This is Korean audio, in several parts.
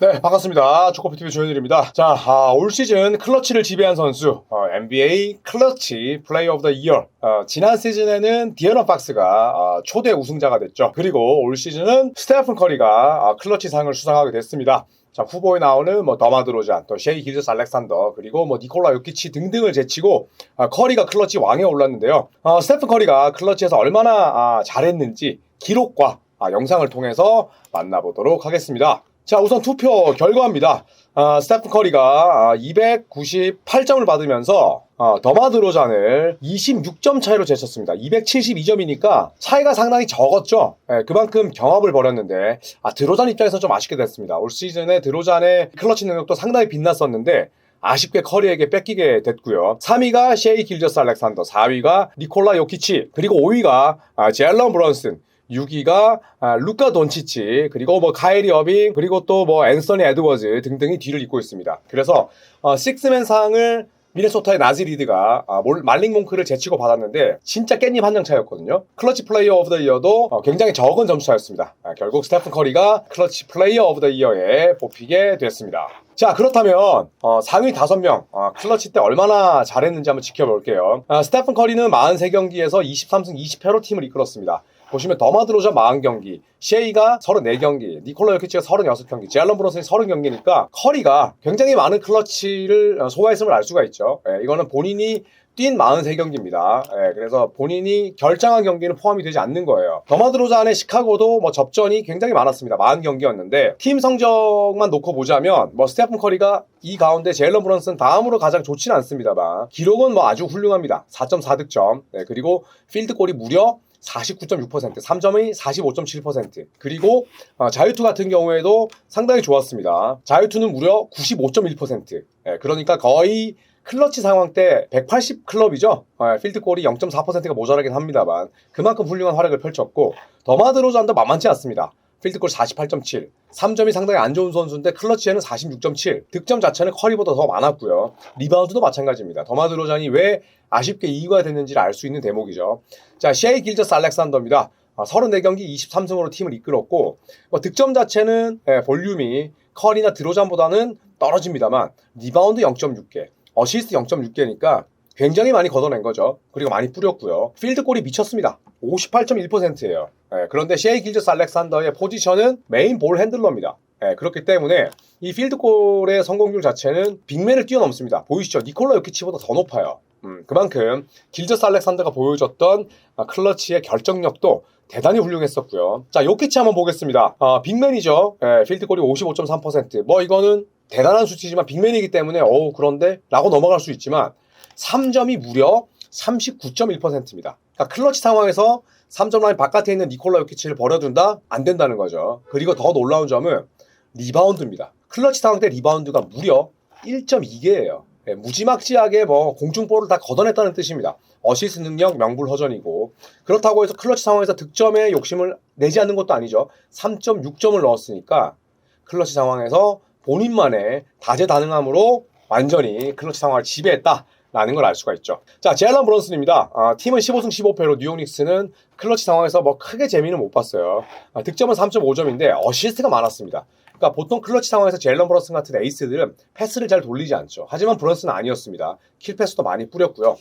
네, 반갑습니다. 초코피TV 조현일입니다. 자, 아, 올 시즌 클러치를 지배한 선수, 어, NBA 클러치 플레이 오브 더 이어. 어, 지난 시즌에는 디어런 박스가 어, 초대 우승자가 됐죠. 그리고 올 시즌은 스테픈 커리가 아, 클러치 상을 수상하게 됐습니다. 자, 후보에 나오는 뭐 더마드로잔, 또 셰이 길저스 알렉산더, 그리고 뭐 니콜라 요키치 등등을 제치고 아, 커리가 클러치 왕에 올랐는데요. 어, 스테픈 커리가 클러치에서 얼마나 아, 잘했는지 기록과 아, 영상을 통해서 만나보도록 하겠습니다. 자, 우선 투표 결과입니다. 아, 스테픈 커리가 298점을 받으면서 어, 더마드로잔을 26점 차이로 제쳤습니다. 272점이니까 차이가 상당히 적었죠. 예, 그만큼 경합을 벌였는데 아, 드로잔 입장에서 좀 아쉽게 됐습니다. 올 시즌에 드로잔의 클러치 능력도 상당히 빛났었는데 아쉽게 커리에게 뺏기게 됐고요. 3위가 셰이 길저스 알렉산더, 4위가 니콜라 요키치, 그리고 5위가 아, 제알런 브런슨, 6위가 아, 루카 돈치치 그리고 뭐 카이리 어빙 그리고 또 뭐 앤서니 에드워즈 등등이 뒤를 잇고 있습니다. 그래서 어, 식스맨 상을 미네소타의 나지 리드가 아, 몰- 말링 몽크를 제치고 받았는데 진짜 깻잎 한 장 차였거든요. 클러치 플레이어 오브 더 이어도 어, 굉장히 적은 점수 차였습니다. 아, 결국 스테픈 커리가 클러치 플레이어 오브 더 이어에 뽑히게 됐습니다. 자 그렇다면 어, 상위 5명 어, 클러치 때 얼마나 잘했는지 한번 지켜볼게요. 아, 스테픈 커리는 43경기에서 23승 20패로 팀을 이끌었습니다. 보시면 더마드로자 40경기, 셰이가 34경기, 니콜라 요키치가 36경기, 제알런 브론슨이 30경기니까 커리가 굉장히 많은 클러치를 어, 소화했음을 알 수가 있죠. 예, 이거는 본인이 뛴 43경기입니다. 예, 그래서 본인이 결정한 경기는 포함이 되지 않는 거예요. 더마드로자의 시카고도 뭐 접전이 굉장히 많았습니다. 40경기였는데 팀 성적만 놓고 보자면 뭐 스테픈 커리가 이 가운데 제일런 브런슨 다음으로 가장 좋지는 않습니다만 기록은 뭐 아주 훌륭합니다. 4.4 득점 네, 그리고 필드골이 무려 49.6%, 3점이 45.7%, 그리고 어, 자유투 같은 경우에도 상당히 좋았습니다. 자유투는 무려 95.1%. 예, 그러니까 거의 클러치 상황 때 180 클럽이죠. 예, 필드골이 0.4%가 모자라긴 합니다만 그만큼 훌륭한 활약을 펼쳤고 더마드로잔도 만만치 않습니다. 필드골 48.7, 3점이 상당히 안 좋은 선수인데 클러치에는 46.7, 득점 자체는 커리보다 더 많았고요. 리바운드도 마찬가지입니다. 더마드로잔이 왜 아쉽게 2위가 됐는지를 알 수 있는 대목이죠. 자, 셰이 길저스 알렉산더입니다. 아, 34경기 23승으로 팀을 이끌었고 뭐 득점 자체는 예, 볼륨이 커리나 드로잔보다는 떨어집니다만 리바운드 0.6개, 어시스트 0.6개니까 굉장히 많이 걷어낸 거죠. 그리고 많이 뿌렸고요. 필드골이 미쳤습니다. 58.1%예요. 그런데 셰이 길저스 알렉산더의 포지션은 메인 볼 핸들러입니다. 예, 그렇기 때문에 이 필드골의 성공률 자체는 빅맨을 뛰어넘습니다. 보이시죠? 니콜라 요키치보다 더 높아요. 음, 그만큼 길저스 알렉산더가 보여줬던 아, 클러치의 결정력도 대단히 훌륭했었고요. 자, 요키치 한번 보겠습니다. 아, 빅맨이죠. 예, 필드골이 55.3%. 뭐 이거는 대단한 수치지만 빅맨이기 때문에 어우 그런데 라고 넘어갈 수 있지만 3점이 무려 39.1%입니다. 그러니까 클러치 상황에서 3점 라인 바깥에 있는 니콜라 요키치를 버려둔다? 안 된다는 거죠. 그리고 더 놀라운 점은 리바운드입니다. 클러치 상황 때 리바운드가 무려 1.2개예요. 무지막지하게 뭐 공중볼을 다 걷어냈다는 뜻입니다. 어시스트 능력 명불허전이고 그렇다고 해서 클러치 상황에서 득점에 욕심을 내지 않는 것도 아니죠. 3.6점을 넣었으니까 클러치 상황에서 본인만의 다재다능함으로 완전히 클러치 상황을 지배했다. 라는 걸 알 수가 있죠. 자, 제알런 브런슨입니다. 아, 팀은 15승 15패로 뉴욕 닉스는 클러치 상황에서 뭐 크게 재미는 못 봤어요. 아, 득점은 3.5점인데 어시스트가 많았습니다. 그러니까 보통 클러치 상황에서 제일런 브런슨 같은 에이스들은 패스를 잘 돌리지 않죠. 하지만 브런슨은 아니었습니다. 킬 패스도 많이 뿌렸고요.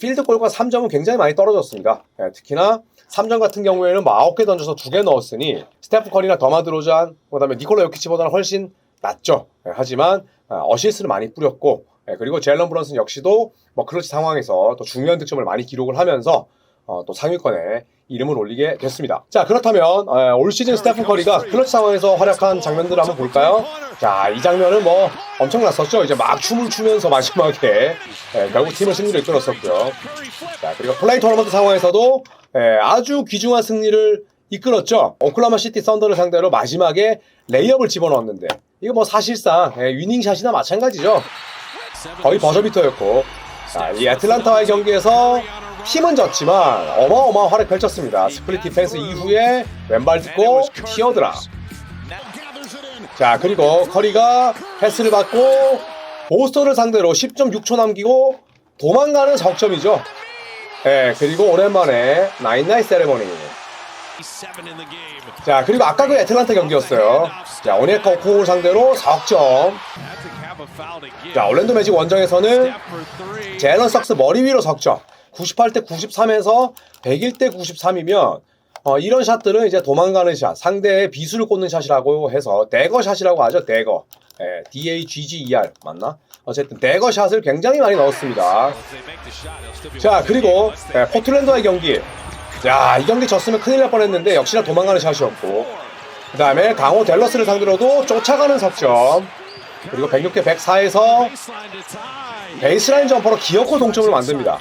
필드골과 3점은 굉장히 많이 떨어졌습니다. 예, 특히나 3점 같은 경우에는 뭐 9개 던져서 2개 넣었으니 스테프 커리나 더마드로잔 그다음에 니콜라 요키치보다는 훨씬 낫죠. 예, 하지만 아, 어시스트를 많이 뿌렸고 예, 그리고 제일런 브런슨 역시도 뭐 클러치 상황에서 또 중요한 득점을 많이 기록을 하면서 어, 또 상위권에 이름을 올리게 됐습니다. 자 그렇다면 어, 올 시즌 스테픈 커리가 클러치 상황에서 활약한 장면들을 한번 볼까요? 자 이 장면은 뭐 엄청났었죠. 이제 막 춤을 추면서 마지막에 예, 결국 팀을 승리로 이끌었었고요. 자 그리고 플레이 토너먼트 상황에서도 예, 아주 귀중한 승리를 이끌었죠. 오클라마 시티 썬더를 상대로 마지막에 레이업을 집어넣었는데 이거 뭐 사실상 예, 위닝샷이나 마찬가지죠. 거의 버저비터였고 자, 이 애틀란타와의 경기에서 팀은 졌지만 어마어마한 활약 펼쳤습니다. 스플릿 디펜스 이후에 왼발 딛고 티어드라. 자 그리고 커리가 패스를 받고 보스턴을 상대로 10.6초 남기고 도망가는 석점이죠. 예, 그리고 오랜만에 나인나이 세레머니. 자 그리고 아까 그 애틀란타 경기였어요. 자 오네커코 상대로 4점. 자 올랜도 매직 원정에서는 제런 석스 머리 위로 석점. 98대 93에서 101대 93이면 어, 이런 샷들은 이제 도망가는 샷, 상대의 비수를 꽂는 샷이라고 해서 대거 샷이라고 하죠. 대거. 예, D-A-G-G-E-R 맞나? 어쨌든 대거 샷을 굉장히 많이 넣었습니다. 자 그리고 예, 포틀랜드와의 경기. 자이 경기 졌으면 큰일 날 뻔했는데 역시나 도망가는 샷이었고 그 다음에 강호 델러스를 상대로도 쫓아가는 석점 그리고 106대 104에서 베이스라인 점퍼로 기어코 동점을 만듭니다.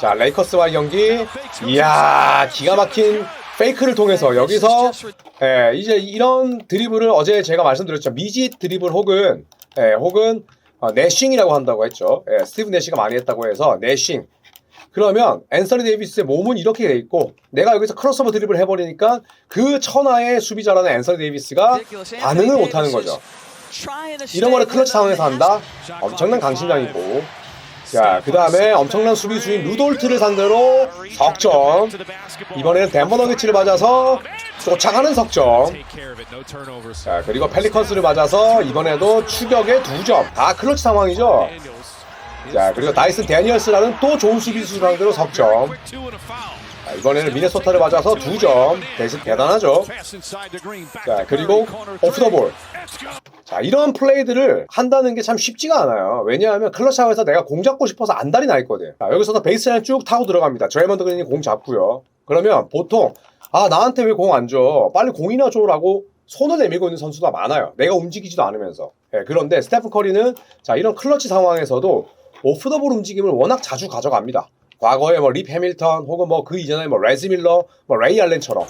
자 레이커스와의 경기. 이야 기가 막힌 페이크를 통해서 여기서 예, 이제 이런 드리블을 어제 제가 말씀드렸죠. 미지 드리블 혹은 예, 혹은 어, 내싱이라고 한다고 했죠. 예, 스티브 내시가 많이 했다고 해서 내싱. 그러면 앤서니 데이비스의 몸은 이렇게 돼 있고 내가 여기서 크로스오버 드리블 해버리니까 그 천하의 수비자라는 앤서니 데이비스가 반응을 못하는 거죠 이런 거를 클러치 상황에서 한다 엄청난 강심장이고 자, 그 다음에 엄청난 수비수인 루돌트를 상대로 석점. 이번에는 덴버 너게츠를 맞아서 쫓아가는 석점. 자, 그리고 펠리컨스를 맞아서 이번에도 추격의 두 점. 다 클러치 상황이죠. 자, 그리고 다이슨 데니얼스라는 또 좋은 수비수 상대로 석점. 자, 이번에는 미네소타를 맞아서 두 점. 대신 대단하죠. 자, 그리고 오프 더 볼. 자, 이런 플레이들을 한다는 게 참 쉽지가 않아요. 왜냐하면 클러치 상황에서 내가 공 잡고 싶어서 안달이 나 있거든. 자, 여기서도 베이스라인 쭉 타고 들어갑니다. 저에먼드 그린이 공 잡고요. 그러면 보통 아 나한테 왜 공 안 줘? 빨리 공이나 줘라고 손을 내밀고 있는 선수가 많아요. 내가 움직이지도 않으면서. 예, 그런데 스테픈 커리는 자 이런 클러치 상황에서도 오프 더볼 움직임을 워낙 자주 가져갑니다. 과거에 뭐 립 해밀턴 혹은 뭐 그 이전에 뭐 레즈 밀러, 뭐 레이 알렌처럼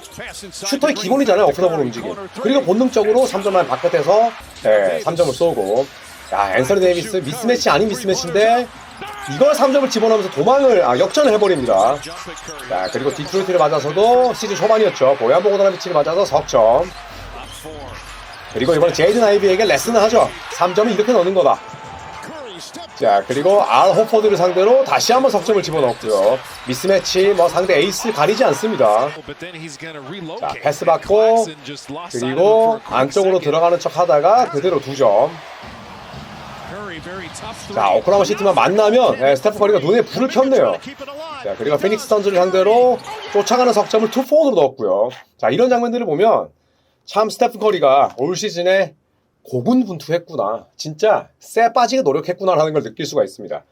슈터의 기본이잖아요 오프 더볼 움직임. 그리고 본능적으로 3점 라인 바깥에서 예, 3점을 쏘고 야 앤서니 데이비스 미스매치 아닌 미스매치인데 이걸 3점을 집어넣으면서 도망을 아, 역전을 해버립니다. 자 그리고 디트로이트를 맞아서도 시즌 초반이었죠. 보얀 보고다라비치를 맞아서 석점. 그리고 이번에 제이든 아이비에게 레슨을 하죠. 3점을 이렇게 넣는 거다. 자 그리고 알 호퍼드를 상대로 다시 한번 석점을 집어넣었고요. 미스매치 뭐 상대 에이스 가리지 않습니다. 자 패스 받고 그리고 안쪽으로 들어가는 척 하다가 그대로 두 점. 자 오클라마 시티만 만나면 네, 스테프 커리가 눈에 불을 켰네요. 자 그리고 피닉스 선즈를 상대로 쫓아가는 석점을 투포원으로 넣었고요. 자 이런 장면들을 보면 참 스테프 커리가 올 시즌에 고군분투했구나. 진짜 쎄 빠지게 노력했구나라는 걸 느낄 수가 있습니다.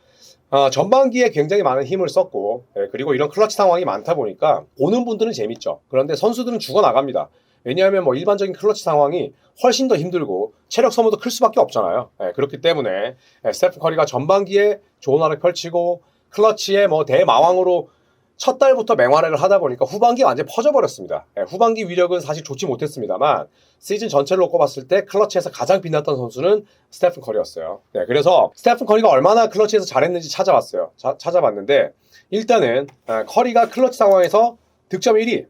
아, 전반기에 굉장히 많은 힘을 썼고 예, 그리고 이런 클러치 상황이 많다 보니까 보는 분들은 재밌죠. 그런데 선수들은 죽어 나갑니다. 왜냐하면 뭐 일반적인 클러치 상황이 훨씬 더 힘들고 체력 소모도 클 수밖에 없잖아요. 예, 그렇기 때문에 예, 스테프 커리가 전반기에 좋은 활약 펼치고 클러치의 뭐 대마왕으로 첫 달부터 맹활약을 하다 보니까 후반기에 완전히 퍼져버렸습니다. 예, 후반기 위력은 사실 좋지 못했습니다만 시즌 전체를 놓고 봤을 때 클러치에서 가장 빛났던 선수는 스테픈 커리였어요. 네, 그래서 스테픈 커리가 얼마나 클러치에서 잘했는지 찾아봤어요. 자- 찾아봤는데 일단은 아, 커리가 클러치 상황에서 득점 1위,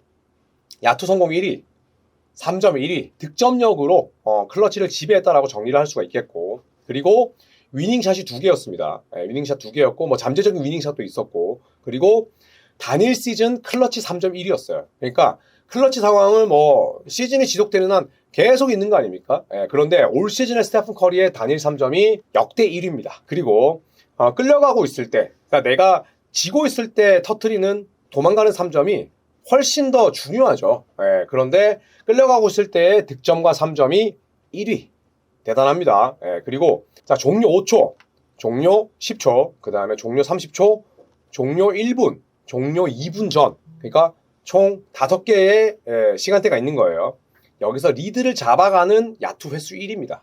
야투 성공 1위, 3점 1위, 득점력으로 어, 클러치를 지배했다라고 정리를 할 수가 있겠고 그리고 위닝샷이 두 개였습니다. 예, 위닝샷 두 개였고 뭐 잠재적인 위닝샷도 있었고 그리고 단일 시즌 클러치 3점 1위였어요. 그러니까 클러치 상황을 뭐 시즌이 지속되는 한 계속 있는 거 아닙니까? 예, 그런데 올 시즌의 스테픈 커리의 단일 3점이 역대 1위입니다. 그리고 어, 끌려가고 있을 때, 그러니까 내가 지고 있을 때 터트리는 도망가는 3점이 훨씬 더 중요하죠. 예, 그런데 끌려가고 있을 때 득점과 3점이 1위. 대단합니다. 예, 그리고 자 종료 5초, 종료 10초, 그 다음에 종료 30초, 종료 1분, 종료 2분 전. 그러니까 총 5개의 예, 시간대가 있는 거예요. 여기서 리드를 잡아가는 야투 횟수 1위입니다.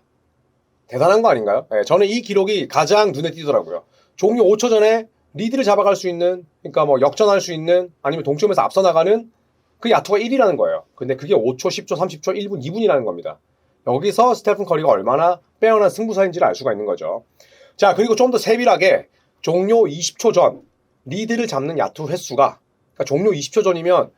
대단한 거 아닌가요? 예, 저는 이 기록이 가장 눈에 띄더라고요. 종료 5초 전에 리드를 잡아갈 수 있는, 그러니까 뭐 역전할 수 있는, 아니면 동점에서 앞서 나가는 그 야투가 1위라는 거예요. 근데 그게 5초, 10초, 30초, 1분, 2분이라는 겁니다. 여기서 스테픈 커리가 얼마나 빼어난 승부사인지를 알 수가 있는 거죠. 자, 그리고 좀 더 세밀하게 종료 20초 전 리드를 잡는 야투 횟수가 그러니까 종료 20초 전이면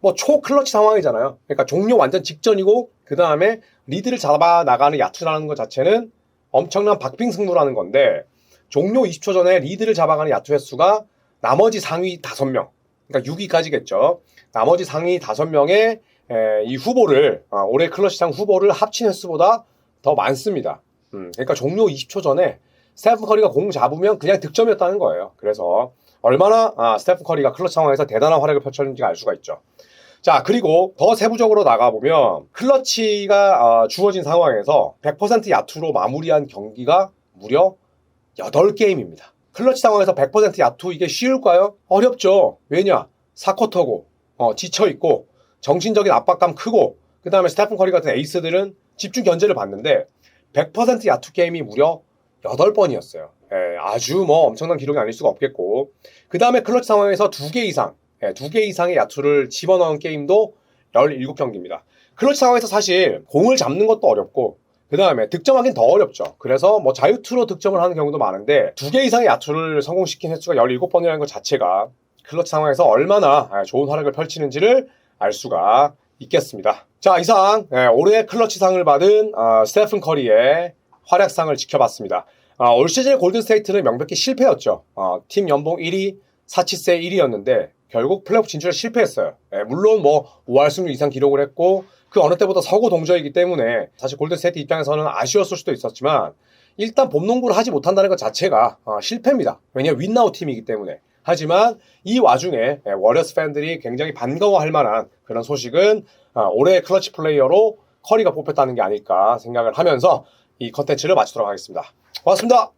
뭐 초클러치 상황이잖아요. 그러니까 종료 완전 직전이고 그 다음에 리드를 잡아 나가는 야투라는 것 자체는 엄청난 박빙 승부라는 건데 종료 20초 전에 리드를 잡아가는 야투 횟수가 나머지 상위 5명 그러니까 6위까지겠죠. 나머지 상위 5명의 이 후보를 아, 올해 클러치상 후보를 합친 횟수보다 더 많습니다. 음, 그러니까 종료 20초 전에 스테픈 커리가 공 잡으면 그냥 득점이었다는 거예요. 그래서 얼마나 아, 스테픈 커리가 클러치 상황에서 대단한 활약을 펼쳤는지가 알 수가 있죠. 자, 그리고 더 세부적으로 나가보면 클러치가 아, 주어진 상황에서 100% 야투로 마무리한 경기가 무려 8게임입니다. 클러치 상황에서 100% 야투 이게 쉬울까요? 어렵죠. 왜냐? 4쿼터고 어, 지쳐있고 정신적인 압박감 크고 그 다음에 스테픈 커리 같은 에이스들은 집중 견제를 받는데 100% 야투 게임이 무려 8번이었어요. 예, 아주 뭐 엄청난 기록이 아닐 수가 없겠고 그 다음에 클러치 상황에서 2개 이상 예, 2개 이상의 야투를 집어넣은 게임도 17경기입니다. 클러치 상황에서 사실 공을 잡는 것도 어렵고 그 다음에 득점하기는 더 어렵죠. 그래서 뭐 자유투로 득점을 하는 경우도 많은데 두개 이상의 야투를 성공시킨 횟수가 17번이라는 것 자체가 클러치 상황에서 얼마나 아, 좋은 활약을 펼치는지를 알 수가 있겠습니다. 자, 이상 예, 올해 클러치상을 받은 어, 스테픈 커리의 활약상을 지켜봤습니다. 아, 올 시즌 골든스테이트는 명백히 실패였죠. 어, 팀 연봉 1위, 사치세 1위였는데 결국 플레이오프 진출에 실패했어요. 예, 물론 뭐 5할 승률 이상 기록을 했고 그 어느 때보다 서고 동저이기 때문에 사실 골든스테이트 입장에서는 아쉬웠을 수도 있었지만 일단 봄농구를 하지 못한다는 것 자체가 어, 실패입니다. 왜냐하면 윈나우 팀이기 때문에. 하지만 이 와중에 예, 워리어스 팬들이 굉장히 반가워할 만한 그런 소식은 어, 올해의 클러치 플레이어로 커리가 뽑혔다는 게 아닐까 생각을 하면서 이 컨텐츠를 마치도록 하겠습니다. 고맙습니다.